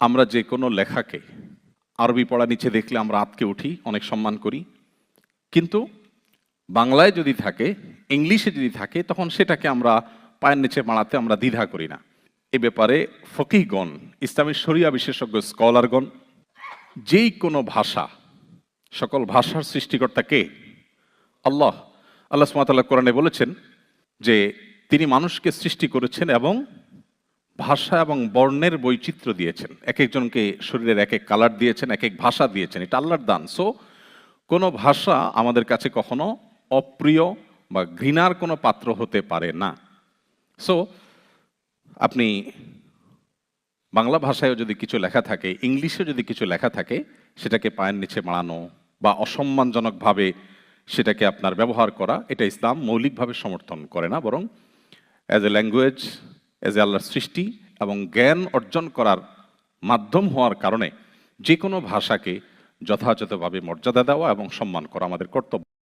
আমরা যে কোনো লেখাকে আরবি পড়া নিচে দেখলে আমরা আতকে উঠি, অনেক সম্মান করি। কিন্তু বাংলায় যদি থাকে, ইংলিশে যদি থাকে, তখন সেটাকে আমরা পায়ের নিচে মাড়াতে আমরা দ্বিধা করি না। এ ব্যাপারে ফকিহগণ, ইসলামী শরিয়া বিশেষজ্ঞ স্কলারগণ, যেই কোনো ভাষা, সকল ভাষার সৃষ্টিকর্তা কে? আল্লাহ। আল্লাহ সুমাতাল্লাহ কোরআনে বলেছেন যে, তিনি মানুষকে সৃষ্টি করেছেন এবং ভাষা এবং বর্ণের বৈচিত্র্য দিয়েছেন। এক একজনকে শরীরের এক এক কালার দিয়েছেন, এক এক ভাষা দিয়েছেন। এটা আল্লাহর দান। সো কোনো ভাষা আমাদের কাছে কখনো অপ্রিয় বা ঘৃণার কোনো পাত্র হতে পারে না। সো আপনি বাংলা ভাষায়ও যদি কিছু লেখা থাকে ইংলিশে যদি কিছু লেখা থাকে, সেটাকে পায়ের নিচে মাড়ানো বা অসম্মানজনকভাবে সেটাকে আপনার ব্যবহার করা, এটা ইসলাম মৌলিকভাবে সমর্থন করে না। বরং as a language as a আল্লাহর সৃষ্টি এবং জ্ঞান অর্জন করার মাধ্যম হওয়ার কারণে যে কোনো ভাষাকে যথাযথভাবে মর্যাদা দেওয়া এবং সম্মান করা আমাদের কর্তব্য।